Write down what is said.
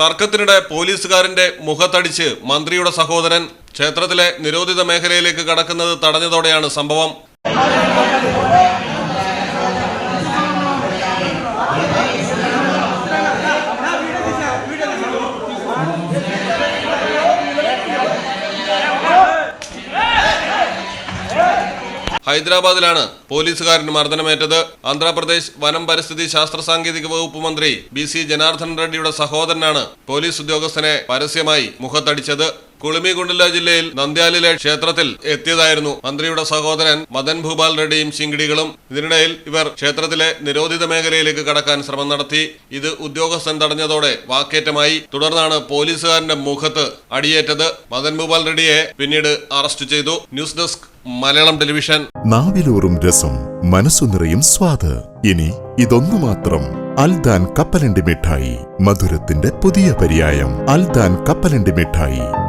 തർക്കത്തിനിടെ പോലീസുകാരന്റെ മുഖത്തടിച്ച് മന്ത്രിയുടെ സഹോദരൻ ക്ഷേത്രത്തിലെ നിരോധിത മേഖലയിലേക്ക് കടക്കുന്നത് തടഞ്ഞതോടെയാണ് സംഭവം. ഹൈദരാബാദിലാണ് പോലീസുകാരന് മർദ്ദനമേറ്റത്. ആന്ധ്രാപ്രദേശ് വനം പരിസ്ഥിതി ശാസ്ത്ര സാങ്കേതിക വകുപ്പ് മന്ത്രി ബി സി ജനാർദ്ദൻ റെഡ്ഡിയുടെ സഹോദരനാണ് പോലീസ് ഉദ്യോഗസ്ഥനെ പരസ്യമായി മുഖത്തടിച്ചത്. കുളിമികുണ്ടില ജില്ലയിൽ നന്ദ്യാലിലെ ക്ഷേത്രത്തിൽ എത്തിയതായിരുന്നു മന്ത്രിയുടെ സഹോദരൻ മദൻ ഭൂപാൽ റെഡ്ഡിയും ശിങ്കിടികളും. ഇതിനിടയിൽ ഇവർ ക്ഷേത്രത്തിലെ നിരോധിത മേഖലയിലേക്ക് കടക്കാൻ ശ്രമം നടത്തി. ഇത് ഉദ്യോഗസ്ഥൻ തടഞ്ഞതോടെ വാക്കേറ്റമായി. തുടർന്നാണ് പോലീസുകാരന്റെ മുഖത്ത് അടിയേറ്റത്. മദൻ ഭൂപാൽ റെഡ്ഡിയെ പിന്നീട് അറസ്റ്റ് ചെയ്തു. News desk Malayalam television. നാവിലൂറും രസം മനസ്സു നിറയും സ്വാദ്. ഇനി ഇതൊന്നു മാത്രം. അൽദാൻ കപ്പലണ്ടി മിഠായി മധുരത്തിന്റെ പുതിയ പര്യായം. അൽദാൻ കപ്പലണ്ടി മിഠായി.